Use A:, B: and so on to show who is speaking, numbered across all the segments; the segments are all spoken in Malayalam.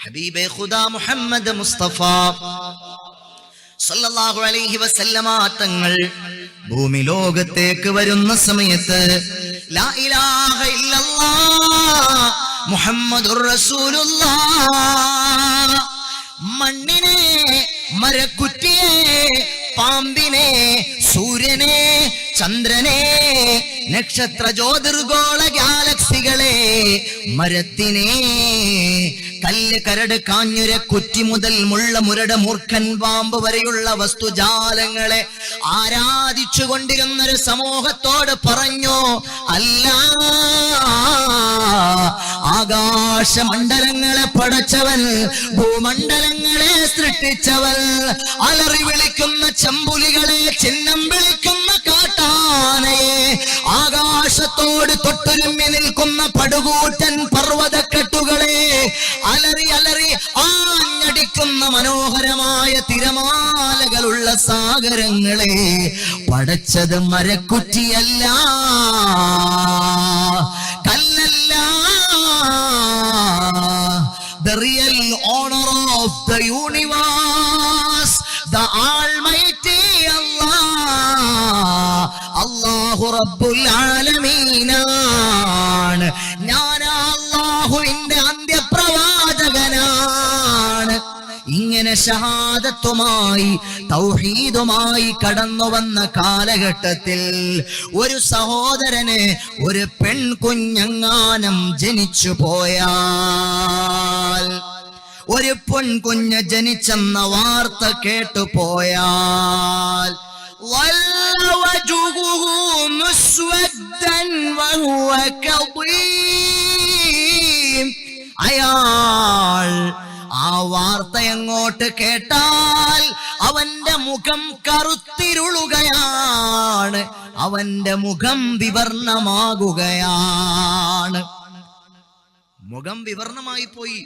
A: ഹബീബെ ഖുദാ മുഹമ്മദ് മുസ്തഫ. സല്ലല്ലാഹു അലൈഹി വസല്ലമ തങ്ങൾ ഭൂമി ലോകത്തേക്ക് വരുന്ന സമയത്ത് ലാ ഇലാഹ ഇല്ലല്ലാഹ് മുഹമ്മദുർ റസൂലുള്ളാഹ് മണ്ണിനെ മരക്കുറ്റിയെ പാമ്പിനെ സൂര്യനെ ചന്ദ്രനെ നക്ഷത്ര ജ്യോതിർഗോള ഗാലക്സികളെ മരത്തിനെ കല്ല് കരട് കാഞ്ഞുര കുറ്റി മുതൽ മുള്ള മുരട മൂർഖൻ പാമ്പ് വരെയുള്ള വസ്തുജാലങ്ങളെ ആരാധിച്ചു കൊണ്ടിരുന്നൊരു സമൂഹത്തോട് പറഞ്ഞു അല്ല ആകാശമണ്ഡലങ്ങളെ പടച്ചവൻ ഭൂമണ്ഡലങ്ങളെ സൃഷ്ടിച്ചവൻ അലറി വിളിക്കുന്ന ചെമ്പുലികളെ ചിഹ്നം വിളിക്കുന്ന കാട്ടാനയെ ആകാശത്തോട് തൊട്ടുരുമ്മി നിൽക്കുന്ന പടുകൂറ്റൻ പർവതക്കെട്ടുകളെ അലറി അലറി ആഞ്ഞടിക്കുന്ന മനോഹരമായ തിരമാലകളുള്ള സാഗരങ്ങളെ പടച്ചത് മരക്കുറ്റിയല്ല. കല്ലല്ല. The real owner of the universe, the Almighty Allah, അള്ളാഹു റബ്ബുൽ ആലമീനാണ്. ഞാൻ അള്ളാഹുവിന്റെ അന്ത്യപ്രവാചകനാണ്. ഇങ്ങനെ ഷഹാദത്തുമായി തൗഹീദുമായി കടന്നു വന്ന കാലഘട്ടത്തിൽ ഒരു സഹോദരന് ഒരു പെൺകുഞ്ഞങ്ങാനം ജനിച്ചു പോയാൽ ഒരു പെൺകുഞ്ഞ് ജനിച്ചെന്ന വാർത്ത കേട്ടു പോയാൽ ظل وجهه مسودا وهو كظيم അയാൾ ആ വാർത്ത എങ്ങോട്ട് കേട്ടാൽ അവന്റെ മുഖം കറുത്തിരുളുകയാണ് അവന്റെ മുഖം വിവർണമാകുകയാണ് മുഖം വിവർണമായി പോയി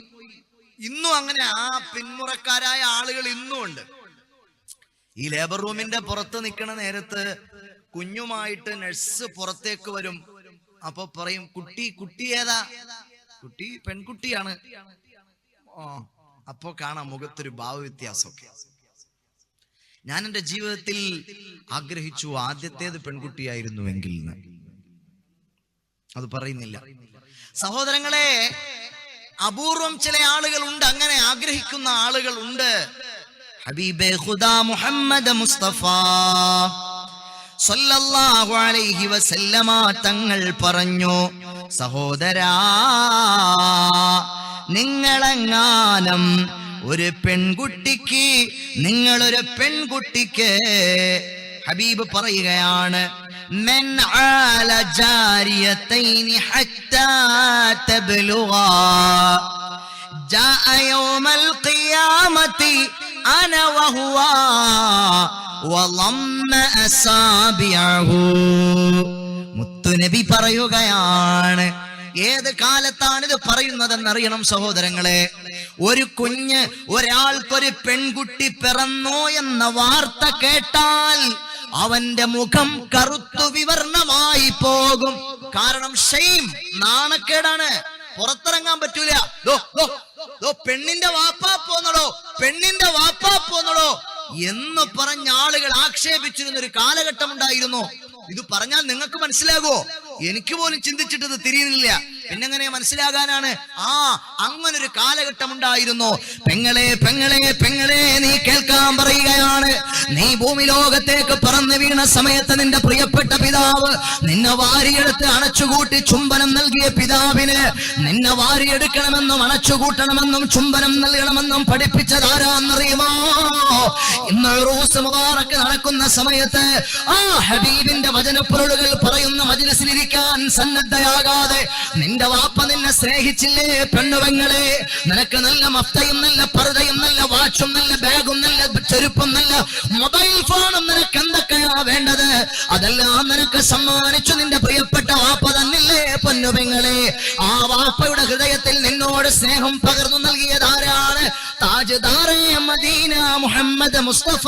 A: ഇന്നും അങ്ങനെ ആ പിന്മുറക്കാരായ ആളുകൾ ഇന്നും ഉണ്ട് ഈ ലേബർ റൂമിന്റെ പുറത്ത് നിൽക്കുന്ന നേരത്ത് കുഞ്ഞുമായിട്ട് നഴ്സ് പുറത്തേക്ക് വരും. അപ്പൊ പറയും കുട്ടി കുട്ടി ഏതാ? കുട്ടി പെൺകുട്ടിയാണ്. അപ്പോ കാണാം മുഖത്തൊരു ഭാവവ്യത്യാസമൊക്കെ ഞാൻ എന്റെ ജീവിതത്തിൽ ആഗ്രഹിച്ചു ആദ്യത്തേത് പെൺകുട്ടിയായിരുന്നുവെങ്കിൽ. അത് പറയുന്നില്ല. സഹോദരങ്ങളെ അപൂർവം ചില ആളുകൾ ഉണ്ട് അങ്ങനെ ആഗ്രഹിക്കുന്ന ആളുകൾ ഉണ്ട്. ഹബീബെ ഖുദാ മുഹമ്മദ് മുസ്തഫ സല്ലല്ലാഹു അലൈഹി വസല്ലമ തങ്ങൾ പറഞ്ഞു സഹോദരാ നിങ്ങളെങ്ങാനം ഒരു പെൺകുട്ടിക്ക് നിങ്ങളൊരു പെൺകുട്ടിക്ക് ഹബീബ് പറയുകയാണ് من عال جاريتين حتى تبلغا جاء يوم القيامة أنا وهو وضم أصابعه മുത്തുനബി പറയുകയാണ് ഏത് കാലത്താണ് ഇത് പറയുന്നതെന്ന് അറിയണം സഹോദരങ്ങളെ ഒരു കുഞ്ഞ് ഒരാൾക്കൊരു പെൺകുട്ടി പിറന്നോ എന്ന വാർത്ത കേട്ടാൽ അവന്റെ മുഖം കറുത്തു വിവർണമായി പോകും കാരണം ഷെയിം നാണക്കേടാണ് പുറത്തിറങ്ങാൻ പറ്റൂല ദോ, പെണ്ണിന്റെ വാപ്പാ പോന്നടോ പെണ്ണിന്റെ വാപ്പാ പോന്നടോ എന്ന് പറഞ്ഞ ആളുകൾ ആക്ഷേപിച്ചിരുന്ന ഒരു കാലഘട്ടം ഉണ്ടായിരുന്നു ഇത് പറഞ്ഞാൽ നിങ്ങൾക്ക് മനസ്സിലാകുമോ? എനിക്ക് പോലും ചിന്തിച്ചിട്ട് ഇത് തിരിയുന്നില്ല. പിന്നെങ്ങനെ മനസ്സിലാകാനാണ്? ആ അങ്ങനെ ഒരു കാലഘട്ടം ഉണ്ടായിരുന്നു പെങ്ങളെ പെങ്ങളെ പെങ്ങളെ നീ കേൾക്കാൻ പറയുകയാണ്. നീ ഭൂമി ലോകത്തേക്ക് പറന്നു വീണ സമയത്ത് നിന്റെ പ്രിയപ്പെട്ട പിതാവ് നിന്നെ വാരിയെടുത്ത് അണച്ചുകൂട്ടി ചുംബനം നൽകിയ പിതാവിന് നിന്നെ വാരിയെടുക്കണമെന്നും അണച്ചുകൂട്ടണമെന്നും ചുംബനം നൽകണമെന്നും പഠിപ്പിച്ചതാരാന്നറിയുമോ? ഇന്ന് റൂസ് മുബാറക്ക് നടക്കുന്ന സമയത്ത് ആ ഹബീബിന്റെ വചനപ്പൊരുളുകൾ പറയുന്ന മജിലസിലിരിക്കാൻ സന്നദ്ധയാകാതെ നിന്റെ വാപ്പ നിന്നെ സ്നേഹിച്ചില്ലേ പെണ്ണുവങ്ങളെ? നിനക്ക് നല്ല മഫ്തയും നല്ല പർദയും നല്ല വാച്ചും നല്ല ബാഗും നല്ല ചെരുപ്പും നല്ല മൊബൈൽ ഫോണും നിനക്ക് എന്തൊക്കെയാ വേണ്ടത്? അതെല്ലാം നിനക്ക് സമ്മാനിച്ചു നിന്റെ പ്രിയപ്പെട്ട വാപ്പ തന്നില്ലേ പൊന്നുപെങ്ങളെ? ആ വാപ്പയുടെ ഹൃദയത്തിൽ നിന്നോട് സ്നേഹം പകർന്നു നൽകിയതാരാണ് താജ് ദാറേ മദീന മുഹമ്മദ് മുസ്തഫ.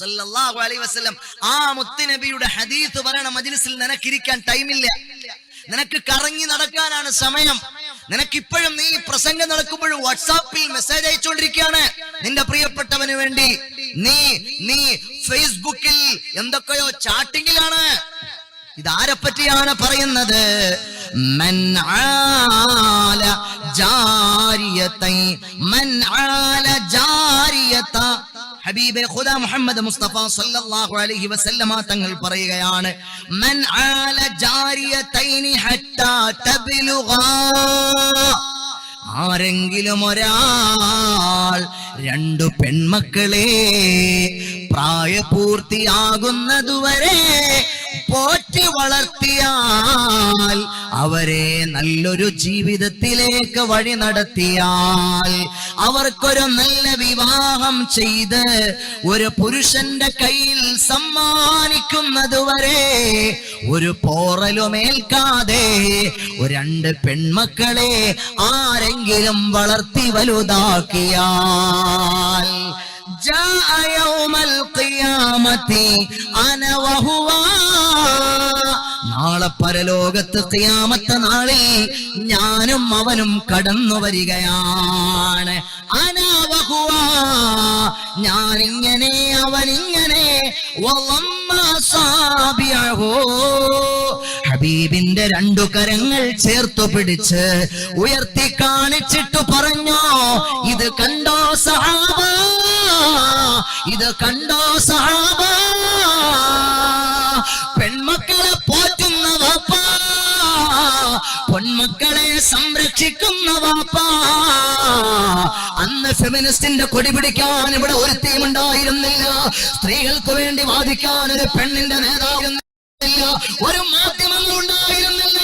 A: സല്ലല്ലാഹു അലൈഹി വസല്ലം ആ മുത്തുനബിയുടെ ഹദീസ് പറയണ മജ്ലിസിൽ നിനക്കിരിക്കാൻ ടൈമില്ല. നിനക്ക് കറങ്ങി നടക്കാനാണ് സമയം. നിനക്കിപ്പോഴും നീ പ്രസംഗം നടക്കുമ്പോഴും വാട്സാപ്പിൽ മെസ്സേജ് അയച്ചുകൊണ്ടിരിക്കുകയാണ്. നിന്റെ പ്രിയപ്പെട്ടവന് വേണ്ടി. നീ നീ ഫേസ്ബുക്കിൽ എന്തൊക്കെയോ ചാട്ടിങ്ങിലാണ്. ഇതാരെ പറ്റിയാണ് പറയുന്നത്? ഹബീബെ മുഹമ്മദ് മുസ്തഫ സല്ലല്ലാഹു അലൈഹി വസല്ലമ തങ്ങൾ പറയുകയാണ് ആരെങ്കിലും ഒരാൾ രണ്ടു പെൺമക്കളെ പ്രായപൂർത്തിയാകുന്നതുവരെ വളർത്തിയാൽ അവരെ നല്ലൊരു ജീവിതത്തിലേക്ക് വഴി നടത്തിയാൽ അവർക്കൊരു നല്ല വിവാഹം ചെയ്ത് ഒരു പുരുഷന്റെ കയ്യിൽ സമ്മാനിക്കുന്നതുവരെ ഒരു പോറലുമേൽക്കാതെ രണ്ട് പെൺമക്കളെ ആരെങ്കിലും വളർത്തി വലുതാക്കിയാൽ جاء يوم القيامة أنا وهو നാളെ പരലോകത്ത് ഖിയാമത്ത് നാളിൽ ഞാനും അവനും കടന്നു വരികയാണ്. അനാവഹുവ ഞാനിങ്ങനെ അവനിങ്ങനെ. ഹബീബിന്റെ രണ്ടു കരങ്ങൾ ചേർത്തു പിടിച്ച് ഉയർത്തി കാണിച്ചിട്ട് പറഞ്ഞോ ഇത് കണ്ടോ സഹാബ? ഇത് കണ്ടോ സഹാബ? പൊന്മക്കളെ സംരക്ഷിക്കുന്ന വാപ്പ. അന്ന് ഫെമിനിസ്റ്റിന്റെ കൊടി പിടിക്കാൻ ഇവിടെ ഒരു ഉണ്ടായിരുന്നില്ല സ്ത്രീകൾക്ക് വേണ്ടി വാദിക്കാൻ ഒരു പെണ്ണിന്റെ നേതാവ് ഒരു മാധ്യമങ്ങൾ ഉണ്ടായിരുന്നില്ല.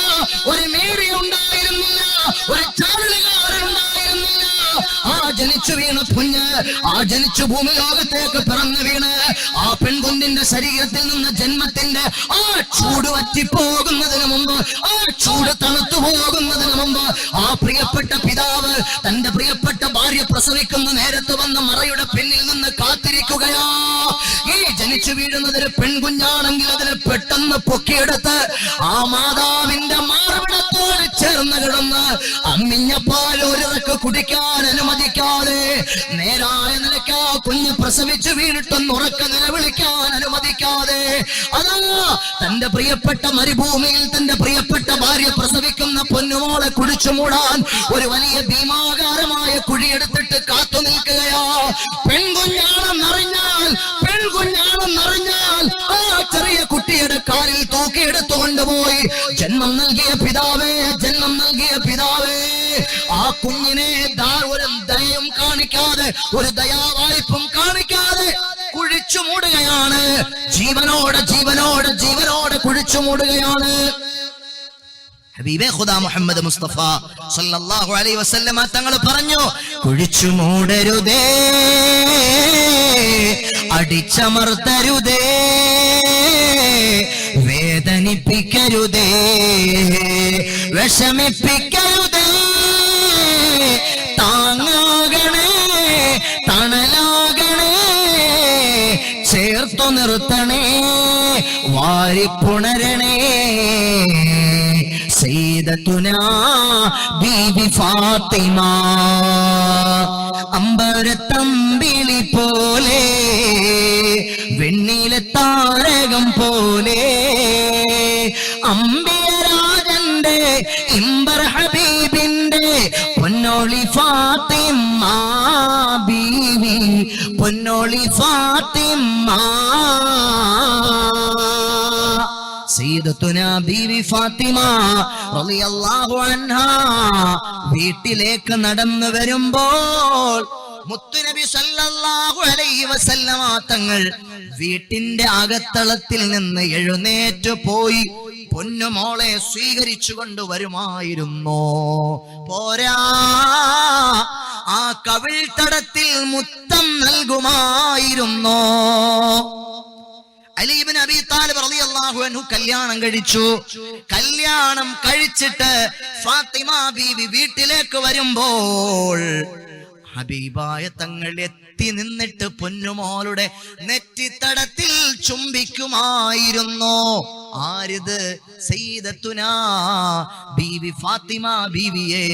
A: ഒരു മീഡിയ ഉണ്ടായിരുന്നില്ല. ഒരു ഉണ്ടായിരുന്നില്ല ആ ജനിച്ചു വീണ കുഞ്ഞ് ആ ജനിച്ചു ഭൂമി ലോകത്തേക്ക് പിറന്നു വീണ് ആ പെൺകുഞ്ഞിന്റെ ശരീരത്തിൽ നിന്ന് ജന്മത്തിന്റെ ആ ചൂട് വറ്റിപ്പോകുന്നതിന് മുമ്പ് ആ ചൂട് തണുത്തു പോകുന്നതിന് മുമ്പ് ആ പ്രിയപ്പെട്ട പിതാവ് തന്റെ പ്രിയപ്പെട്ട ഭാര്യ പ്രസവിക്കുന്ന നേരത്ത് വന്ന മറയുടെ പിന്നിൽ നിന്ന് കാത്തിരിക്കുകയാ. ഈ ജനിച്ചു വീഴുന്നതിന് പെൺകുഞ്ഞാണെങ്കിൽ അതിനെ പെട്ടെന്ന് പൊക്കിയെടുത്ത് ആ മാതാവിന്റെ മാർവിടത്തോട് കിടന്ന് അമ്മിഞ്ഞ പാൽ ഒരിറക്ക് കുടിക്കാൻ അനുവദിക്കാതെ നേരായ നിലയ്ക്ക് കുഞ്ഞ് പ്രസവിച്ചു വീണിട്ടൊന്ന് ഉറക്ക നിലവിളിക്കാൻ അനുവദിക്കാതെ അതാ തന്റെ പ്രിയപ്പെട്ട മരുഭൂമിയിൽ തന്റെ പ്രിയപ്പെട്ട ഭാര്യ പ്രസവിക്കുന്ന പൊന്നുമോളെ കുടിച്ചു മൂടാൻ ഒരു വലിയ ഭീമാകാരമായ കുഴിയെടുത്തിട്ട് കാത്തു നിൽക്കുകയാ. പെൺകുഞ്ഞാണെന്നറിഞ്ഞാൽ കാലിൽ തൂക്കിയെടുത്തു കൊണ്ടുപോയി ജന്മം നൽകിയ പിതാവേ ജന്മം നൽകിയ പിതാവേ. ആ കുഞ്ഞിനെ ഒരു ദയയും കാണിക്കാതെ ഒരു ദയാവായ്പും കാണിക്കാതെ കുഴിച്ചു മൂടുകയാണ്. ജീവനോടെ ജീവനോടെ ജീവനോടെ കുഴിച്ചു മൂടുകയാണ്. ഖുദാ മുഹമ്മദ് മുസ്തഫ സല്ലല്ലാഹു അലൈഹി വസല്ലമ തങ്ങൾ പറഞ്ഞു കുഴിച്ചു മൂടരുതേ അടിച്ചമർത്തരുതേ. വേദനിപ്പിക്കരുതേ വിഷമിപ്പിക്കരുതേ. താങ്ങാകണേ തണലാകണേ. ചേർത്തു നിർത്തണേ വാരിപ്പുണരണേ സീതത്തുന ബീബി ഫാത്തിമ. അമ്പരത്തമ്പിളി പോലെ വെണ്ണിലെ താരകം പോലെ അമ്പിയരാജന്റെ ഇമ്പർ ഹബീബിന്റെ പൊന്നോളി ഫാത്തിമ ബീവി പൊന്നോളി ഫാത്തിമ. ഫാത്തിമ റളിയല്ലാഹു വീട്ടിലേക്ക് നടന്നു വരുമ്പോൾ മുത്തുനബി സല്ലല്ലാഹു അലൈഹി വസല്ലമ തങ്ങൾ വീട്ടിന്റെ അകത്തളത്തിൽ നിന്ന് എഴുന്നേറ്റ് പോയി പൊന്നുമോളെ സ്വീകരിച്ചു കൊണ്ടുവരുമായിരുന്നു പോരാ ആ കവിൾത്തടത്തിൽ മുത്തം നൽകുമായിരുന്നു. അലീബിൻ അബി താലിബ് റളിയല്ലാഹു അൻഹു കല്യാണം കഴിച്ചു. കല്യാണം കഴിച്ചിട്ട് ഫാത്തിമ ബീവി വീട്ടിലേക്ക് വരുമ്പോൾ ഹബീബായ തങ്ങൾ എത്തി നിന്നിട്ട് പൊന്നുമോളുടെ നെറ്റിത്തടത്തിൽ ചുംബിക്കുമായിരുന്നു. ആരിത്? സയ്യിദത്തുനാ ബീവി ഫാത്തിമ ബീവിയെ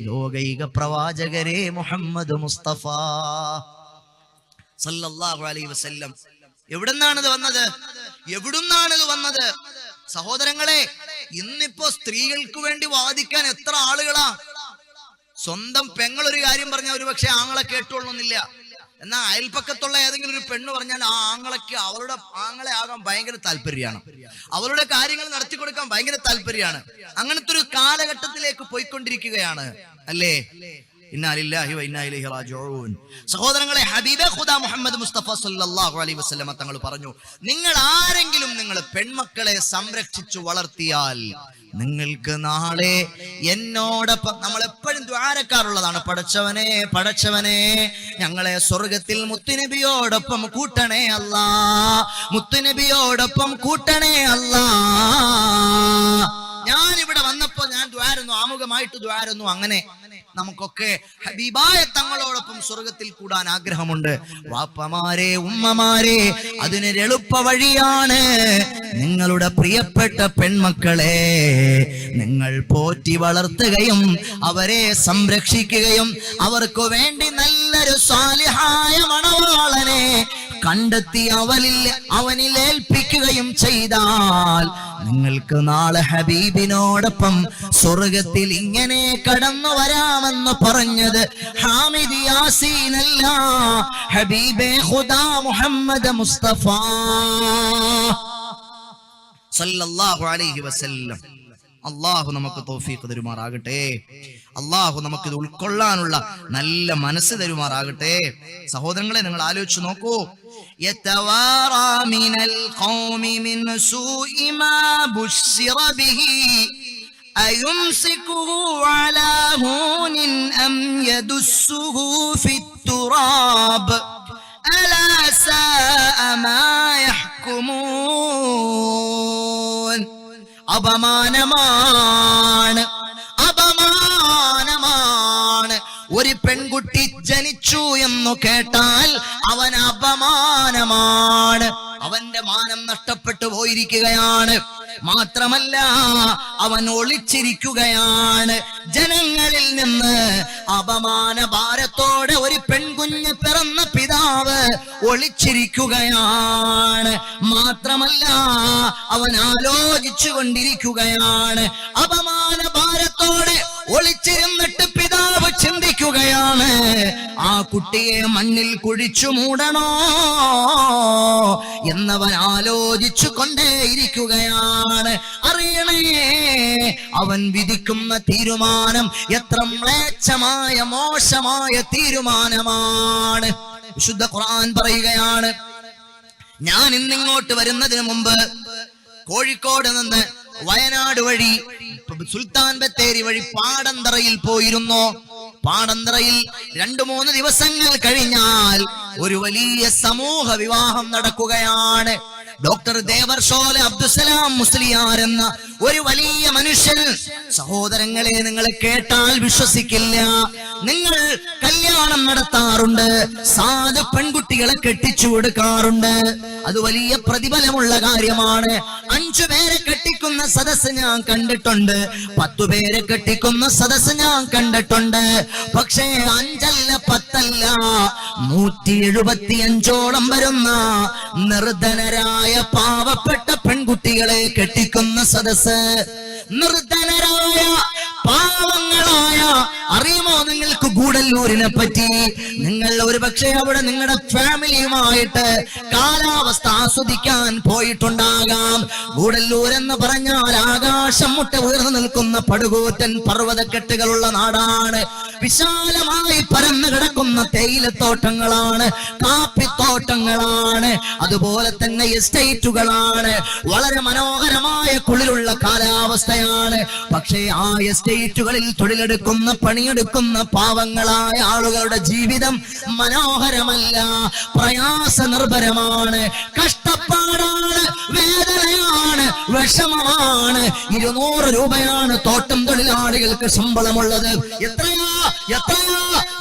A: ലോകൈക പ്രവാചകരെ മുഹമ്മദ് മുസ്തഫ. സല്ലല്ലാഹു അലൈഹി വസല്ലം. എവിടുന്നാണിത് വന്നത്? എവിടുന്നാണിത് വന്നത്? സഹോദരങ്ങളെ ഇന്നിപ്പോ സ്ത്രീകൾക്ക് വേണ്ടി വാദിക്കാൻ എത്ര ആളുകളാ? സ്വന്തം പെങ്ങൾ ഒരു കാര്യം പറഞ്ഞാൽ ഒരു പക്ഷെ ആങ്ങളെ കേട്ടുകൊള്ളുന്നില്ല എന്നാൽ അയൽപ്പക്കത്തുള്ള ഏതെങ്കിലും ഒരു പെണ്ണ് പറഞ്ഞാൽ ആ ആങ്ങളയ്ക്ക് അവളുടെ ആങ്ങളെ ആകാൻ ഭയങ്കര താല്പര്യമാണ്. അവളുടെ കാര്യങ്ങൾ നടത്തി കൊടുക്കാൻ ഭയങ്കര താല്പര്യമാണ്. അങ്ങനത്തെ ഒരു കാലഘട്ടത്തിലേക്ക് പോയിക്കൊണ്ടിരിക്കുകയാണ്. അല്ലേ? സഹോദരങ്ങളെ ഹബീബ മുഹമ്മദ് മുസ്തഫ സല്ലല്ലാഹു അലൈഹി വസല്ലമ തങ്ങൾ പറഞ്ഞു നിങ്ങൾ ആരെങ്കിലും നിങ്ങൾ പെൺമക്കളെ സംരക്ഷിച്ചു വളർത്തിയാൽ നിങ്ങൾക്ക് നാളെ എന്നോടൊപ്പം നമ്മൾ എപ്പോഴും ദ്വാരക്കാറുള്ളതാണ് പടച്ചവനെ പടച്ചവനെ ഞങ്ങളെ സ്വർഗത്തിൽ മുത്തുനബിയോടൊപ്പം കൂട്ടണേ അല്ല. മുത്തുനബിയോടൊപ്പം കൂട്ടണേ അല്ല. ഞാൻ ഇവിടെ വന്നപ്പോ ഞാൻ ദ്വാരുന്നു ആമുഖമായിട്ട് ദ്വാരുന്നു. അങ്ങനെ നമുക്കൊക്കെ ഹബീബായ തങ്ങളോടൊപ്പം സ്വർഗത്തിൽ കൂടാൻ ആഗ്രഹമുണ്ട്. വാപ്പമാരെ ഉമ്മമാരെ അതിനൊരു എളുപ്പ വഴിയാണ് നിങ്ങളുടെ പ്രിയപ്പെട്ട പെൺമക്കളെ. നിങ്ങൾ പോറ്റി വളർത്തുകയും അവരെ സംരക്ഷിക്കുകയും അവർക്ക് വേണ്ടി നല്ലൊരു സ്വാലിഹായ മണവാളനെ കണ്ടെത്തി അവനിൽ അവനിൽ ഏൽപ്പിക്കുകയും ചെയ്താൽ നിങ്ങൾക്ക് നാളെ ഹബീബിനോടൊപ്പം സ്വർഗത്തിൽ ഇങ്ങനെ കടന്നു വരാമെന്ന് പറഞ്ഞത് ഹാമിദ് യാസീനല്ല ഹബീബേ ഖുദാ മുഹമ്മദ് മുസ്തഫ. സല്ലല്ലാഹു അലൈഹി വസല്ലം. അള്ളാഹു നമുക്ക് തോഫീക്ക് തരുമാറാകട്ടെ. അള്ളാഹു നമുക്ക് ഇത് ഉൾക്കൊള്ളാനുള്ള നല്ല മനസ്സ് തരുമാറാകട്ടെ. സഹോദരങ്ങളെ നിങ്ങൾ ആലോചിച്ചു നോക്കൂ. യതവാറാ ഖൗമി മിൻ സൂഇ ബുശ്ശിറ ബിഹി. أيمسكه على هون أم يدسه في التراب؟ ألا ساء ما يحكمون؟ أبمان مان ഒരു പെൺകുട്ടി ജനിച്ചു എന്ന് കേട്ടാൽ അവൻ അപമാനമാണ്. അവന്റെ മാനം നഷ്ടപ്പെട്ടു പോയിരിക്കുകയാണ്. മാത്രമല്ല അവൻ ഒളിച്ചിരിക്കുകയാണ്. ജനങ്ങളിൽ നിന്ന് അപമാന ഭാരത്തോടെ ഒരു പെൺകുഞ്ഞ് പിറന്ന പിതാവ് ഒളിച്ചിരിക്കുകയാണ്. മാത്രമല്ല അവൻ ആലോചിച്ചു കൊണ്ടിരിക്കുകയാണ്. അപമാന ഭാരത്തോടെ ഒളിച്ചിരുന്നിട്ട് പിതാവ് ചിന്തിക്കുകയാണ്. ആ കുട്ടിയെ മണ്ണിൽ കുഴിച്ചു മൂടണോ എന്നവൻ ആലോചിച്ചു കൊണ്ടേയിരിക്കുകയാണ്. അറിയണേ അവൻ വിധിക്കുന്ന തീരുമാനം എത്ര മ്ലേച്ഛമായ മോശമായ തീരുമാനമാണ്. വിശുദ്ധ ഖുർആൻ പറയുകയാണ്. ഞാൻ ഇന്നിങ്ങോട്ട് വരുന്നതിന് മുമ്പ് കോഴിക്കോട് നിന്ന് വയനാട് വഴി സുൽത്താൻ ബത്തേരി വഴി പാടന്തറയിൽ പോയിരുന്നു. പാടന്തറയിൽ രണ്ടു മൂന്ന് ദിവസങ്ങൾ കഴിഞ്ഞാൽ ഒരു വലിയ സമൂഹ വിവാഹം നടക്കുകയാണ്. ഡോക്ടർ ദേവർഷോല അബ്ദുസലാം മുസ്ലിയാർ എന്ന ഒരു വലിയ മനുഷ്യൻ. സഹോദരങ്ങളെ നിങ്ങൾ കേട്ടാൽ വിശ്വസിക്കില്ല. നിങ്ങൾ കല്യാണം നടത്താറുണ്ട് സാധു പെൺകുട്ടികളെ കെട്ടിച്ചു കൊടുക്കാറുണ്ട്. അത് വലിയ പ്രതിഫലമുള്ള കാര്യമാണ്. അഞ്ചു പേരെ കെട്ടിക്കുന്ന സദസ് ഞാൻ കണ്ടിട്ടുണ്ട്. പത്തു പേരെ കെട്ടിക്കുന്ന സദസ് ഞാൻ കണ്ടിട്ടുണ്ട്. പക്ഷേ അഞ്ചല്ല പത്തല്ല നൂറ്റി എഴുപത്തി അഞ്ചോളം വരുന്ന നിർധനരായ പാവപ്പെട്ട പെൺകുട്ടികളെ കെട്ടിക്കുന്ന സദസ് നിർധനരായ പാവങ്ങളായ അറിയുമോ നിങ്ങൾക്ക് ഗൂഡല്ലൂരിനെ പറ്റി നിങ്ങൾ ഒരു പക്ഷേ അവിടെ നിങ്ങളുടെ ഫാമിലിയുമായിട്ട് കാലാവസ്ഥ ആസ്വദിക്കാൻ പോയിട്ടുണ്ടാകാം. ഗൂഡല്ലൂർ എന്ന് പറഞ്ഞാൽ ആകാശം മുട്ട ഉയർന്നു നിൽക്കുന്ന പടുകൂറ്റൻ പർവതക്കെട്ടുകളുള്ള നാടാണ്. വിശാലമായി പരന്നു കിടക്കുന്ന തേയിലത്തോട്ടങ്ങളാണ് കാപ്പിത്തോട്ടങ്ങളാണ് അതുപോലെ തന്നെ എസ്റ്റേറ്റുകളാണ്. വളരെ മനോഹരമായ കുളിരുള്ള കാലാവസ്ഥയാണ്. പക്ഷേ ആ എസ്റ്റേറ്റുകളിൽ തൊഴിലെടുക്കുന്ന പണിയെടുക്കുന്ന പാവങ്ങളായ ആളുകളുടെ ജീവിതം മനോഹരമല്ല. പ്രയാസ നിർഭരമാണ് കഷ്ടപ്പാടാണ് വേദനയാണ് വിഷമമാണ്. ഇരുന്നൂറ് രൂപയാണ് തോട്ടം തൊഴിലാളികൾക്ക് ശമ്പളമുള്ളത്. എത്രയാ എത്ര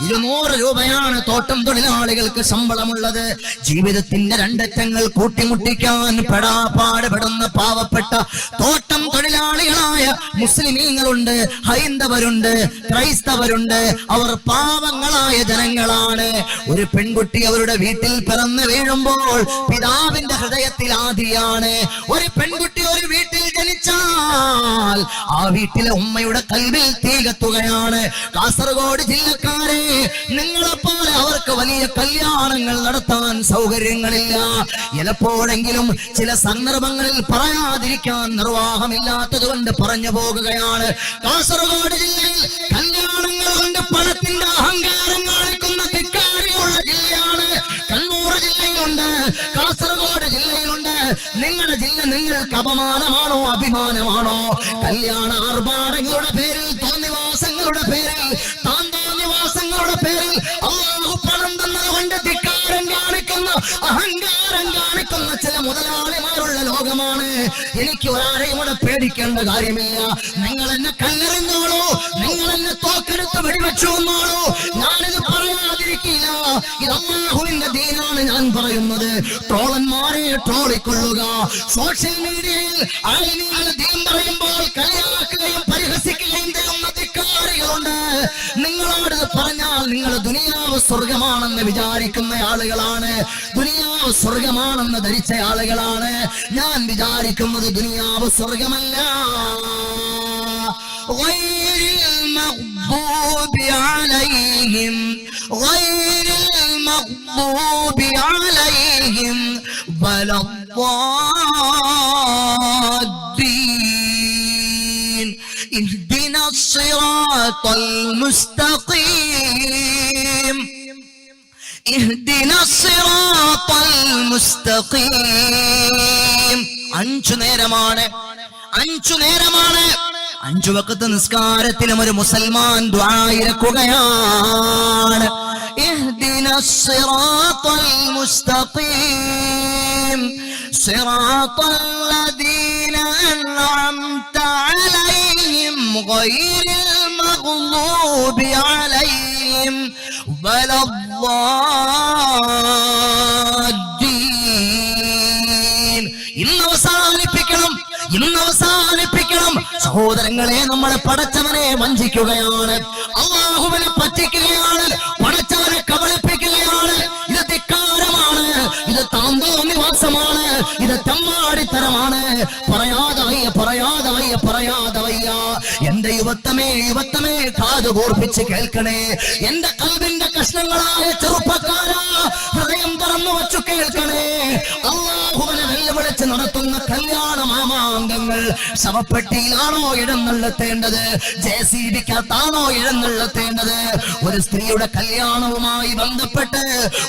A: ഇരുന്നൂറ് രൂപയാണ് തോട്ടം തൊഴിലാളികൾക്ക് ശമ്പളമുള്ളത്. ജീവിതത്തിന്റെ രണ്ടറ്റങ്ങൾ കൂട്ടിമുട്ടിക്കാൻ പെടാപ്പാടുപെടുന്ന പാവപ്പെട്ട തോട്ടം തൊഴിലാളികളായ മുസ്ലിമീങ്ങളുണ്ട്. ഹൈന്ദവരുണ്ട് ക്രൈസ്തവരുണ്ട് അവർ പാവങ്ങളായ ജനങ്ങളാണ്. ഒരു പെൺകുട്ടി അവരുടെ വീട്ടിൽ പിറന്നു വീഴുമ്പോൾ പിതാവിന്റെ ഹൃദയത്തിൽ ആദിയാണ്. ഒരു പെൺകുട്ടി ഒരു വീട്ടിൽ ജനിച്ചാൽ ആ വീട്ടിലെ ഉമ്മയുടെ കൽവിൽ തീ കത്തുകയാണ് കാസർഗോഡ് ജില്ലക്കാരെ നിങ്ങളെപ്പോലെ അവർക്ക് വലിയ കല്യാണങ്ങൾ നടത്താൻ സൗകര്യങ്ങളില്ല. ചിലപ്പോഴെങ്കിലും ചില സന്ദർഭങ്ങളിൽ പറയാതിരിക്കാൻ നിർവാഹമില്ലാത്തത് കൊണ്ട് പറഞ്ഞു പോകുകയാണ്. കാസർഗോഡ് ജില്ലയിൽ കല്യാണങ്ങൾ കൊണ്ട് പണത്തിന്റെ അഹങ്കാരം കാണിക്കുന്ന ധിക്കാരിയുള്ള ജില്ലയാണ്. കണ്ണൂർ ജില്ലയിലുണ്ട് കാസർഗോഡ് നിങ്ങളുടെ ജില്ല നിങ്ങൾക്ക് അപമാനമാണോ അഭിമാനമാണോ? കല്യാണ ആർഭാടങ്ങളുടെ പേരിൽ തോന്നിവാസങ്ങളുടെ പേരിൽ താന്തോന്നിവാസങ്ങളുടെ പേരിൽ അള്ളാഹു പണം തന്നതുകൊണ്ട് ധിക്കാരം കാണിക്കുന്ന അഹങ്കാരം കാണിക്കുന്ന ചില മുതലാളിമാരുള്ള ലോകമാണ്. എനിക്ക് ഒരാളെയും കൂടെ പേടിക്കേണ്ട കാര്യമില്ല. നിങ്ങൾ എന്നെ കല്ലെറിഞ്ഞോളൂ നിങ്ങൾ എന്നെ തോക്കെടുത്ത് വെടിവെച്ചു വന്നോളൂ ഞാനിത് പറയാതിരിക്കില്ല ഇത് അള്ളാഹുവിന്റെ ദീനാണ് ഞാൻ പറയുന്നത് ട്രോളന്മാരെ ട്രോളിക്കൊള്ളുക സോഷ്യൽ മീഡിയയിൽ ആളുകൾ ദീൻ പറയുമ്പോൾ കളിയാക്കുകയും പരിഹസിക്കുകയും ചെയ്യുന്ന ധിക്കാരികളുണ്ട് നിങ്ങളോട് ഇത് പറഞ്ഞാൽ നിങ്ങൾ ദുനിയാവ് സ്വർഗമാണെന്ന് വിചാരിക്കുന്ന ആളുകളാണ് ദുനിയാവ് സ്വർഗമാണെന്ന് ധരിച്ച ആളുകളാണ് ഞാൻ വിചാരിക്കുന്നത് ദുനിയാവ് സ്വർഗമല്ല غير المغضوب عليهم غير المغضوب عليهم ولا الضالين اهدنا الصراط المستقيم اهدنا الصراط المستقيم അഞ്ചു നേരമാണ് അഞ്ചു നേരമാണ് അഞ്ചു വക്കത്ത് നിസ്കാരത്തിലും ഒരു മുസൽമാൻ ദ്വായിരക്കുകയാണ് اهدنا الصراط المستقيم صراط الذين أنعمت عليهم غير المغضوب عليهم ولا الضالين ഇന്ന് അവസാനിപ്പിക്കണം ഇന്ന് അവസാനിപ്പിക്കണം സഹോദരങ്ങളെ നമ്മുടെ പടച്ചവനെ വഞ്ചിക്കുകയാണ് അള്ളാഹുവിനെ പറ്റിക്കുകയാണ് ഇത് താന്തോന്നിവാസമാണ് ഇത് തെമ്മാടിത്തരമാണ്. പറയാതെ വയ്യ പറയാതെ വയ്യ പറയാതെ വയ്യ എന്റെ യുവത്തമേ യുവത്തമേ കാത് കേൾക്കണേ. എന്റെ കൽവിന്റെ കഷ്ണങ്ങളായ ചെറുപ്പക്കാരാ ഹൃദയം തുറന്നു വച്ചു കേൾക്കണേ. അള്ളാഹുവിനെ വെല്ലുവിളിച്ച് നടത്തുന്ന കല്യാണ മാമാങ്കങ്ങൾ ശവപ്പെട്ടിയിലാണോ ഇടന്നള്ളത്തേണ്ടത് ജെ സി ബിക്കകത്താണോ ഇടന്നള്ളത്തേണ്ടത് ഒരു സ്ത്രീയുടെ കല്യാണവുമായി ബന്ധപ്പെട്ട്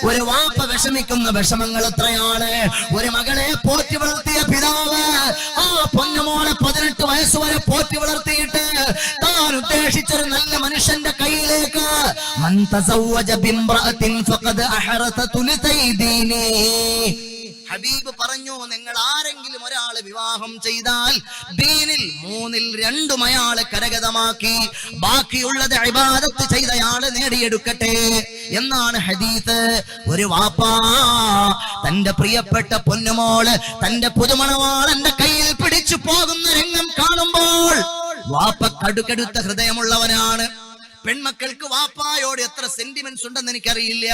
A: ഒരു വാപ്പ വിഷമിക്കുന്ന വിഷമങ്ങൾ എത്രയാണ്? ഒരു മകളെ പോറ്റി വളർത്തിയ പിതാവ് ആ പൊന്നമോളെ പതിനെട്ട് വയസ്സ് വരെ പോറ്റി വളർത്തിയിട്ട് താൻ ഉദ്ദേശിച്ചൊരു നല്ല മനുഷ്യന്റെ കയ്യിലേക്ക് മൻ തസവ്വജ ഫഖദ് അഹറത തുലതൈ ഹബീബ് പറഞ്ഞു നിങ്ങൾ ആരെങ്കിലും ഒരാൾ വിവാഹം ചെയ്താൽ ദീനിൽ മൂന്നിൽ രണ്ടും അയാളെ കരഗതമാക്കി ബാക്കിയുള്ളത് ഇബാദത്ത് ചെയ്തയാൾ നേടിയെടുക്കട്ടെ. എന്നാണ് ഹദീസ്. ഒരു വാപ്പാ തന്റെ പ്രിയപ്പെട്ട പൊന്നുമോൾ തന്റെ പുതുമണവാളന്റെ കയ്യിൽ പിടിച്ചു പോകുന്ന രംഗം കാണുമ്പോൾ വാപ്പ കടുക്കെടുത്ത ഹൃദയമുള്ളവനാണ്. പെൺമക്കൾക്ക് വാപ്പായോട് എത്ര സെന്റിമെന്റ്സ് ഉണ്ടെന്ന് എനിക്കറിയില്ല.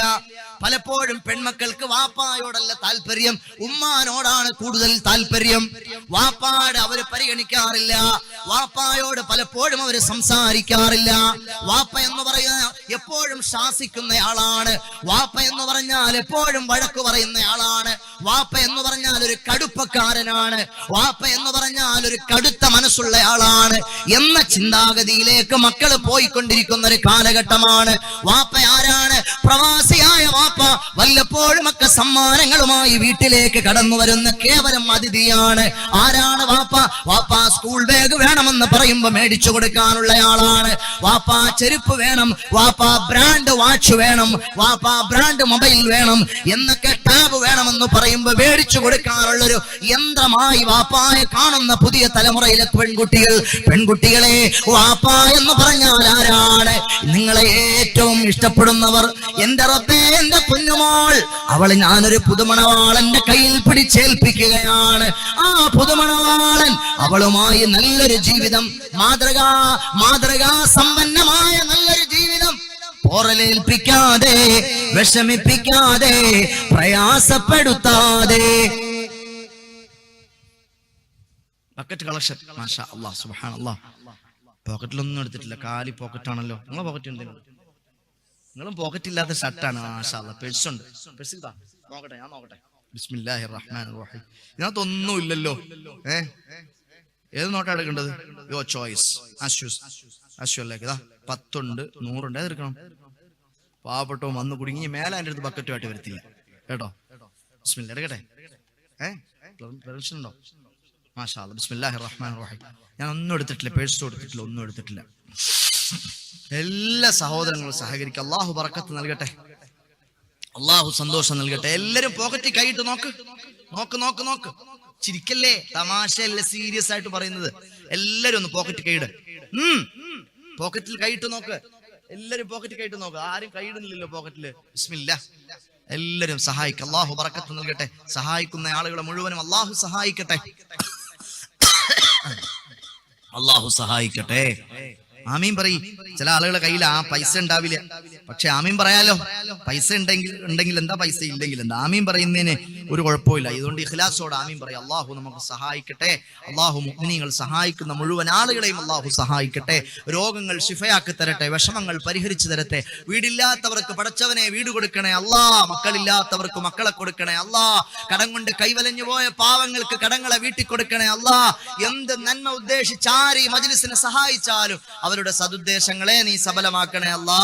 A: പലപ്പോഴും പെൺമക്കൾക്ക് വാപ്പായോടല്ല താല്പര്യം ഉമ്മാനോടാണ് കൂടുതൽ താല്പര്യം. വാപ്പാട് അവർ പരിഗണിക്കാറില്ല. വാപ്പായോട് പലപ്പോഴും അവർ സംസാരിക്കാറില്ല. വാപ്പ എന്ന് പറയുന്ന എപ്പോഴും ശാസിക്കുന്നയാളാണ്. വാപ്പ എന്ന് പറഞ്ഞാൽ എപ്പോഴും വഴക്ക് പറയുന്നയാളാണ്. വാപ്പ എന്ന് പറഞ്ഞാൽ ഒരു കടുപ്പക്കാരനാണ്. വാപ്പ എന്ന് പറഞ്ഞാൽ ഒരു കടുത്ത മനസ്സുള്ള ആളാണ് എന്ന ചിന്താഗതിയിലേക്ക് മക്കൾ പോയിക്കൊണ്ടിരിക്കുന്ന ഒരു കാലഘട്ടമാണ്. വാപ്പ ആരാണ്? പ്രവാസിയായ വാപ്പ വല്ലപ്പോഴും ഒക്കെ സമ്മാനങ്ങളുമായി വീട്ടിലേക്ക് കടന്നു വരുന്ന കേവലം അതിഥിയാണ്. ആരാണ് വാപ്പ? വാപ്പ സ്കൂൾ ബാഗ് വേണമെന്ന് പറയുമ്പോൾ മേടിച്ചു കൊടുക്കാനുള്ള ആളാണ്. വാപ്പ ചെരുപ്പ് വേണം. വാപ്പ ബ്രാൻഡ് വാച്ച് വേണം. വാപ്പ ബ്രാൻഡ് മൊബൈൽ വേണം. എന്നൊക്കെ ടാബ് വേണമെന്ന് പറയുമ്പോൾ മേടിച്ചു കൊടുക്കാനുള്ളൊരു യന്ത്രമായി വാപ്പായെ കാണുന്ന പുതിയ തലമുറയിലെ പെൺകുട്ടികൾ. പെൺകുട്ടികളെ വാപ്പ എന്ന് പറഞ്ഞാൽ ആരാണ്? പറയുകയാണ് നിങ്ങളെ ഏറ്റവും ഇഷ്ടപ്പെടുന്നവർ എന്റെ റബ്ബേ എന്റെ കുഞ്ഞുമോൾ അവളെ ഞാനൊരു പുതുമണവാളന്റെ കയ്യിൽ പിടിച്ചേൽപ്പിക്കുകയാണ്. ആ പുതുമണവാളൻ അവളുമായി നല്ലൊരു ജീവിതം മാതൃകാ മാതൃകാ സമ്പന്നമായ നല്ലൊരു ജീവിതം. പോറലേൽപ്പിക്കാതെ വിഷമിപ്പിക്കാതെ പ്രയാസപ്പെടുത്താതെ. ബക്കറ്റ് കളക്ഷൻ മാഷാ അള്ളാഹ് സുബാൻ അല്ലാഹ് പോക്കറ്റിലൊന്നും എടുത്തിട്ടില്ല. കാലി പോക്കറ്റാണല്ലോ. നിങ്ങളെ പോക്കറ്റ് എന്തെങ്കിലും നിങ്ങളും പോക്കറ്റ് ഇല്ലാത്ത ഷർട്ടാണ്. മാഷാ അല്ലാഹ് പേഴ്സ് ഉണ്ട്. ഇതാ. നോക്കട്ടെ ഞാൻ നോക്കട്ടെ. ബിസ്മില്ലാഹി റഹീം ഇതിനകത്തൊന്നും ഇല്ലല്ലോ. ഏ? ഏത് നോട്ടാ എടുക്കേണ്ടത്? യോ ചോയ്സ് അശ്വസ് അശ്വല്ലേക്ക് ഇതാ പത്തുണ്ട് നൂറുണ്ട്. ഏതെടുക്കണം പാവപ്പെട്ടോ വന്ന് കുടുങ്ങി മേലെ എന്റെ അടുത്ത് ബക്കറ്റുമായിട്ട് വരുത്തില്ല. കേട്ടോ? ബിസ്മില്ല എടുക്കട്ടെ. ഏ? പെർമിഷൻ ഉണ്ടോ? മാഷാ ബിസ്മില്ലാഹി റഹ്മാൻ റഹീം ഞാൻ ഒന്നും എടുത്തിട്ടില്ല പേഴ്സ് എടുത്തിട്ടില്ല ഒന്നും എടുത്തിട്ടില്ല. എല്ലാ സഹോദരങ്ങളും സഹകരിക്കുക അള്ളാഹു പറക്കത്ത് നൽകട്ടെ. അള്ളാഹു സന്തോഷം നൽകട്ടെ. എല്ലാരും പോക്കറ്റിൽ കൈയിട്ട് നോക്ക്. നോക്ക് നോക്ക് നോക്ക്. ചിരിക്കല്ലേ? തമാശയല്ലേ? സീരിയസ് ആയിട്ട് പറയുന്നത്. എല്ലാരും ഒന്ന് പോക്കറ്റ് കൈയിട് ഉം. പോക്കറ്റിൽ കൈയിട്ട് നോക്ക്. എല്ലാരും പോക്കറ്റ് കൈയിട്ട് നോക്ക്. ആരും കൈയിടുന്നില്ലല്ലോ പോക്കറ്റിൽ. ബിസ്മില്ല. എല്ലാരും സഹായിക്കും. അള്ളാഹു പറക്കത്ത് നൽകട്ടെ. സഹായിക്കുന്ന ആളുകളെ മുഴുവനും അള്ളാഹു സഹായിക്കട്ടെ. അള്ളാഹു സഹായിക്കട്ടെ ആമീൻ പറയും. ചില ആളുകളെ കയ്യിൽ ആ പൈസ ഉണ്ടാവില്ല. പക്ഷെ ആമീൻ പറയാലോ? പൈസ ഉണ്ടെങ്കിൽ ഉണ്ടെങ്കിൽ എന്താ പൈസ? ഇല്ലെങ്കിൽ എന്താ? ആമീൻ പറയുന്നതിന് ഒരു കുഴപ്പമില്ല. ഇതുകൊണ്ട് ഇഖ്ലാസോട് ആമീൻ പറയും. അള്ളാഹു നമുക്ക് സഹായിക്കട്ടെ. അള്ളാഹു മുഗ്നികൾ സഹായിക്കുന്ന മുഴുവൻ ആളുകളെയും അള്ളാഹു സഹായിക്കട്ടെ. രോഗങ്ങൾ ശിഫയാക്കി തരട്ടെ. വിഷമങ്ങൾ പരിഹരിച്ചു തരട്ടെ. വീടില്ലാത്തവർക്ക് പടച്ചവനെ വീട് കൊടുക്കണേ അല്ലാ. മക്കളില്ലാത്തവർക്ക് മക്കളെ കൊടുക്കണേ അല്ലാ. കടം കൊണ്ട് കൈവലഞ്ഞു പോയ പാവങ്ങൾക്ക് കടങ്ങളെ വീട്ടിൽ കൊടുക്കണേ അല്ലാ. എന്ത് നന്മ ഉദ്ദേശിച്ച് ആര് മജ്ലിസിനെ സഹായിച്ചാലും അവരുടെ സതുദ്ദേശങ്ങളെ നീ സഫലമാക്കണേ അല്ലാ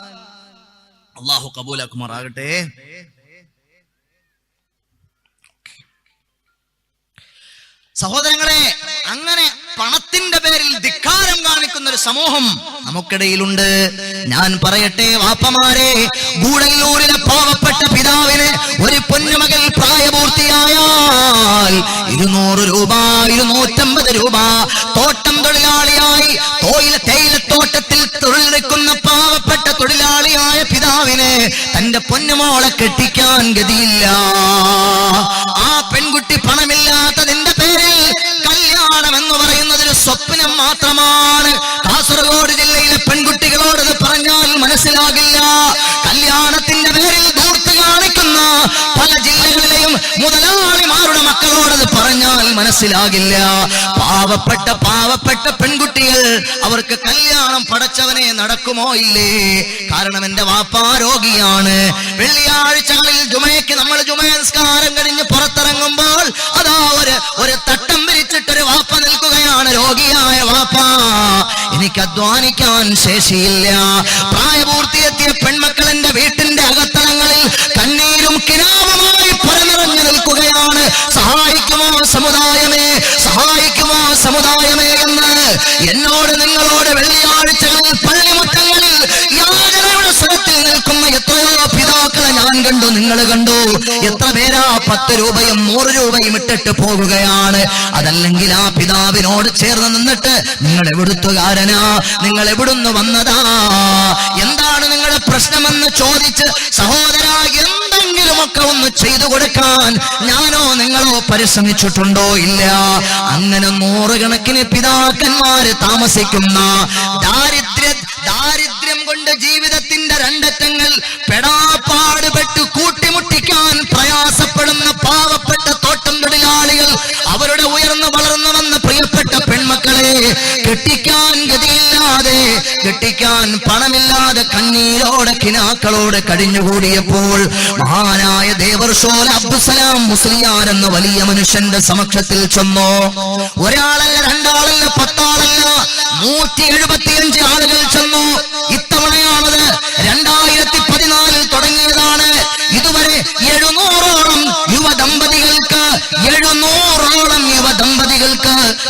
A: അള്ളാഹു കബൂലാക്കുമാറാകട്ടെ. സഹോദരങ്ങളെ അങ്ങനെ പണത്തിന്റെ പേരിൽ ധിക്കാരം കാണിക്കുന്ന ഒരു സമൂഹം നമുക്കിടയിലുണ്ട്. ഞാൻ പറയട്ടെ വാപ്പമാരെ ഗൂഡല്ലൂരിലെ പാവപ്പെട്ട പിതാവിന് ഒരു പൊന്നുമകൽ പ്രായപൂർത്തിയായാൽ ഇരുന്നൂറ് രൂപ ഇരുന്നൂറ്റമ്പത് രൂപ തോട്ടം തൊഴിലാളിയായി തോയില തേയിലത്തോട്ടത്തിൽ തൊഴിലെടുക്കുന്ന പാവപ്പെട്ട തൊഴിലാളിയായ പിതാവിനെ തന്റെ പൊന്നുമോളെ കെട്ടിക്കാൻ ഗതിയില്ല. ആ പെൺകുട്ടി പണമില്ലാത്തതിന്റെ പേരിൽ കല്യാണം എന്ന് പറയുന്നത് ഒരു സ്വപ്നം മാത്രമാണ്. കാസർഗോഡ് ജില്ലയിലെ പെൺകുട്ടികളോട് പറഞ്ഞാൽ മനസ്സിലാകില്ല. കല്യാണത്തിന്റെ പേരിൽ ദൂർത്ത് കാണിക്കുന്ന പല ജില്ലകളിലെയും മുതലാളിമാരുടെ മക്കളോടത് പറഞ്ഞാൽ മനസ്സിലാകില്ല. പാവപ്പെട്ട പാവപ്പെട്ട പെൺകുട്ടികൾ അവർക്ക് കല്യാണം പടച്ചവനെ നടക്കുമോ ഇല്ലേ? കാരണം എന്റെ വാപ്പാ രോഗിയാണ്. വെള്ളിയാഴ്ചകളിൽ ജുമയ്ക്ക് നമ്മൾ ജുമയസ്കാരം കഴിഞ്ഞ് പുറത്തിറങ്ങുമ്പോൾ അതാ ഒരു ഒരു തട്ടം വിരിച്ചിട്ടൊരു വാപ്പ നിൽക്കുകയാണ് രോഗിയായ വാപ്പ. എനിക്ക് അധ്വാനിക്കാൻ ശേഷിയില്ല. പ്രായപൂർത്തിയെത്തിയ പെൺമക്കൾ എന്റെ വീട്ടിന്റെ അകത്തളങ്ങളിൽ കണ്ണീരും കിനാവുമായി പരനിറഞ്ഞു നിൽക്കുകയാണ്. സഹായിക്കുമോ സമുദായമേ സഹായിക്കുമോ സമുദായമേ എന്ന് എന്നോട് നിങ്ങളോട് വെള്ളിയാഴ്ചകളിൽ പള്ളിമുറ്റങ്ങളിൽ യാചനയുടെ സ്വരത്തിൽ നിൽക്കുന്ന എത്രയോ പിതാക്കളെ ഞാൻ കണ്ടു നിങ്ങൾ കണ്ടു. എത്ര പേരാ പത്ത് രൂപയും നൂറ് രൂപയും ഇട്ടിട്ട് പോകുകയാണ് അതല്ലെങ്കിൽ ആ പിതാവിനോട് ചേർന്ന് നിന്നിട്ട് നിങ്ങൾ എവിടുത്തുകാരനാ നിങ്ങൾ എവിടുന്ന് വന്നതാ? എന്താണ് നിങ്ങളുടെ പ്രശ്നമെന്ന് ചോദിച്ച് സഹോദര എന്തെങ്കിലുമൊക്കെ ഒന്ന് ചെയ്തു കൊടുക്കാൻ ഞാനോ നിങ്ങളോ പരിശ്രമിച്ചിട്ടുണ്ടോ ഇല്ല? അങ്ങനെ നൂറുകണക്കിന് പിതാക്കന്മാര് താമസിക്കുന്ന ദാരിദ്ര്യ ദാരിദ്ര്യം കൊണ്ട് ജീവിതത്തിന്റെ രണ്ടറ്റങ്ങൾ പെടാപ്പാടുപെട്ട് കൂട്ടിമുട്ടിക്കാൻ പ്രയാസപ്പെടുന്ന പാവപ്പെട്ട കെട്ടിക്കാൻ ഗതിയില്ലാതെ കെട്ടിക്കാൻ പണമില്ലാതെ കണ്ണീരോടെ കിനാക്കളോടെ കഴിഞ്ഞുകൂടിയപ്പോൾ മഹാനായ ദേവർഷോൽ അബ്ദുസലാം മുസ്ലിയാർ എന്ന വലിയ മനുഷ്യന്റെ സമക്ഷത്തിൽ ചെന്നു. ഒരാളല്ല രണ്ടാളല്ല പത്താളല്ല നൂറ്റി എഴുപത്തിയഞ്ച് ആളുകൾ ചെന്നു.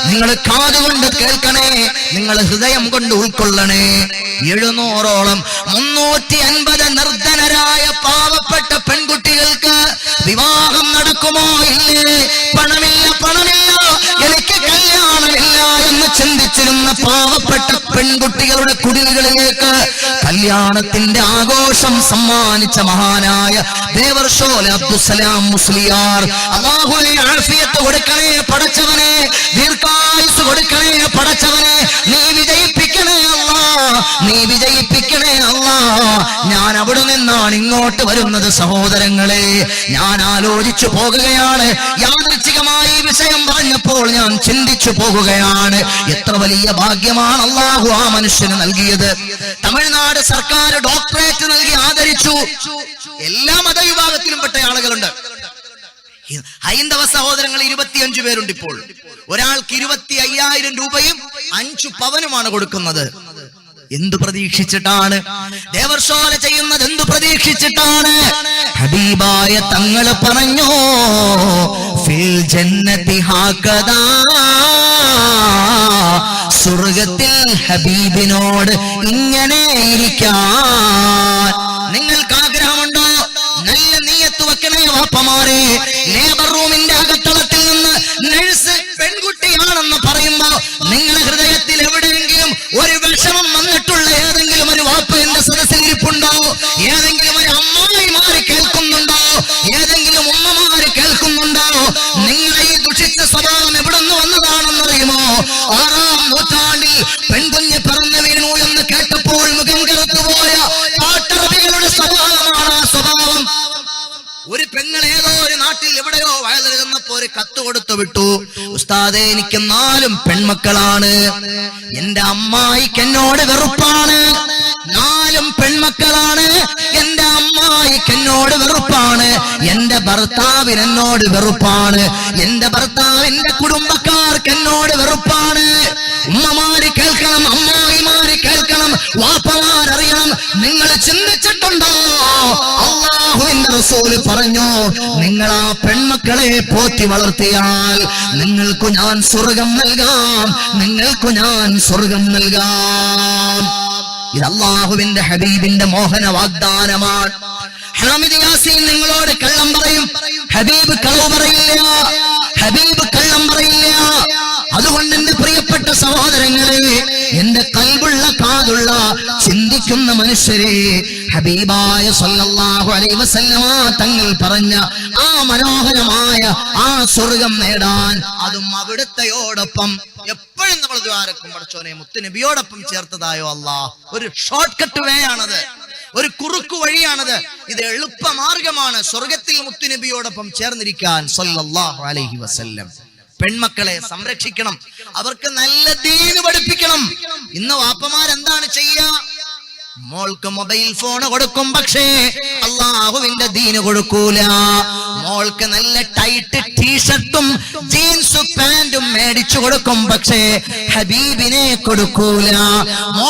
A: നിങ്ങൾ കാതുകൊണ്ട് കേൾക്കണേ. നിങ്ങൾ ഹൃദയം കൊണ്ട് ഉൾക്കൊള്ളണേ. എഴുന്നൂറോളം മുന്നൂറ്റി അൻപത് നിർധനരായ പാവപ്പെട്ട പെൺകുട്ടികൾക്ക് വിവാഹം നടക്കുമോ? ഇല്ലേ? പണമില്ല പണമില്ല എന്ന് ചിന്തിച്ചിരുന്ന പാവപ്പെട്ട പെൺകുട്ടികളുടെ കുടിലുകളിലേക്ക് കല്യാണത്തിന്റെ ആഘോഷം സമ്മാനിച്ച മഹാനായ ദേവർഷോല അബ്ദുസലാം മുസ്ലിയാർ. അള്ളാഹുലെ കൊടുക്കണേ പടച്ചവനെ ദീർഘായുസ് കൊടുക്കണേ പടച്ചവനെ നീ അല്ലാ നീ വിജയിപ്പിക്കണേ അല്ലാ. ഞാൻ അവിടെ നിന്നാണ് ഇങ്ങോട്ട് വരുന്നത് സഹോദരങ്ങളെ. ഞാൻ ആലോചിച്ചു പോകുകയാണ്. യാദൃച്ഛികമായി വിഷയം പറഞ്ഞപ്പോൾ ഞാൻ ചിന്തിച്ചു പോകുകയാണ്. എത്ര വലിയ ഭാഗ്യമാണ് അള്ളാഹു ആ മനുഷ്യന് നൽകിയത്. തമിഴ്നാട് സർക്കാർ ഡോക്ടറേറ്റ് നൽകി ആദരിച്ചു. എല്ലാ മതവിഭാഗത്തിലും പെട്ട ആളുകളുണ്ട്. ഹൈന്ദവ സഹോദരങ്ങൾ ഇരുപത്തിയഞ്ചു പേരുണ്ട് ഇപ്പോൾ. ഒരാൾക്ക് ഇരുപത്തി അയ്യായിരം രൂപയും അഞ്ചു പവനുമാണ് കൊടുക്കുന്നത്. എന്തു പ്രതീക്ഷിച്ചിട്ടാണ്? ദേവർശോല ചെയ്യുന്നത് എന്തു പ്രതീക്ഷിച്ചിട്ടാണ്? ഹബീബായ തങ്ങൾ പറഞ്ഞു ഫിൽ ജന്നതി ഹാക്കദാ സ്വർഗത്തിൽ ഹബീബിനോട് ഇങ്ങനെ ഇരിക്കാൻ. നിങ്ങൾക്ക് ആഗ്രഹമുണ്ടോ? നല്ല നീയത്ത് വെക്കണേ വാപ്പമാരെ. ലേബർ റൂമിന്റെ അകത്തളത്തിൽ നിന്ന് നഴ്സ് പെൺകുട്ടിയാണെന്ന് പറയുമ്പോ നിങ്ങളുടെ ഹൃദയത്തിൽ എവിടെയെങ്കിലും ഇരിപ്പുണ്ടോ ഏതെങ്കിലും ഒരു അമ്മായി മാറി കേൾക്കുന്നുണ്ടോ? ഏതെങ്കിലും ഉമ്മമാര് കേൾക്കുന്നുണ്ടോ? നിങ്ങളെ ഈ ദുഷിച്ച സ്വഭാവം എവിടെ നിന്ന് വന്നതാണെന്നറിയുമോ? ആറാം നൂറ്റാണ്ടിൽ പെൺകുഞ്ഞ് പിറന്നു വീണു എന്ന് കേട്ടപ്പോൾ മുഖം കറുത്തുപോയ പാട്ടറബികളുടെ സ്വഭാവമാണ് ആ സ്വഭാവം. ഒരു പെങ്ങൾ ഏതോ ഒരു നാട്ടിൽ എവിടെയോ വയലിൽ ഒരു കത്ത് കൊടുത്തു വിട്ടു. ഉസ്താദെ എനിക്ക് നാലും പെൺമക്കളാണ്. എന്റെ അമ്മായിക്ക് എന്നോട് വെറുപ്പാണ്. നാലും പെൺമക്കളാണ്. എന്റെ അമ്മായിക്ക് എന്നോട് വെറുപ്പാണ്. എന്റെ ഭർത്താവിന് എന്നോട് വെറുപ്പാണ്. എന്റെ ഭർത്താവിന്റെ കുടുംബക്കാർക്ക് എന്നോട് വെറുപ്പാണ്. ഉമ്മമാരി കേൾക്കണം അമ്മായിമാര് കേൾക്കണം വാപ്പമാരറിയണം. നിങ്ങൾ ചിന്തിച്ചിട്ടുണ്ടോ? റസൂൽ പറഞ്ഞു നിങ്ങൾ ആ പെൺമക്കളെ പോറ്റി വളർത്തിയാൽ നിങ്ങൾക്കു ഞാൻ സ്വർഗം നൽകാം. നിങ്ങൾക്കു ഞാൻ സ്വർഗം നൽകാം. ഇത് അള്ളാഹുവിന്റെ ഹബീബിന്റെ മോഹന വാഗ്ദാനമാണ്. ഹാമിദ് യാസീൻ നിങ്ങളോട് കള്ളം പറയും. ഹബീബ് കളവ് പറയില്ല. ഹബീബ് കള്ളം പറയില്ല. അതുകൊണ്ട് എന്റെ പ്രിയപ്പെട്ട സഹോദരങ്ങളെ എന്റെ കൽവുള്ള കാതുള്ള ചിന്തിക്കുന്ന മനുഷ്യരെ ഹബീബായ സല്ലല്ലാഹു അലൈഹി വസല്ലമ തങ്ങൾ പറഞ്ഞ ആ മനോഹരമായ ആ സ്വർഗം നേടാൻ അതും അവിടുത്തെയോടൊപ്പം എപ്പോഴും നമ്മൾ ദ്വാരക്കും. പഠിച്ചോനെ മുത്തുനബിയോടൊപ്പം ചേർത്തതായോ അല്ല ഒരു ഷോർട്ട് കട്ട് വേ ആണത്. ഒരു കുറുക്കു വഴിയാണത്. ഇത് എളുപ്പ മാർഗമാണ് സ്വർഗത്തിൽ മുത്തുനബിയോടൊപ്പം ചേർന്നിരിക്കാൻ. സല്ലല്ലാഹു അലൈഹി വസല്ലം. പെൺമക്കളെ സംരക്ഷിക്കണം. അവർക്ക് നല്ല ദീന് പഠിപ്പിക്കണം. ഇന്ന് വാപ്പമാർ എന്താണ് ചെയ്യുക മോൾക്ക് മൊബൈൽ ഫോൺ കൊടുക്കും പക്ഷേ അള്ളാഹുവിന്റെ ദീന് കൊടുക്കൂല. മോൾക്ക് നല്ല ടൈറ്റ് ടീഷർട്ടും ജീൻസും പാന്റും മേടിച്ചു കൊടുക്കും പക്ഷേ ഹബീബിനെ കൊടുക്കൂല.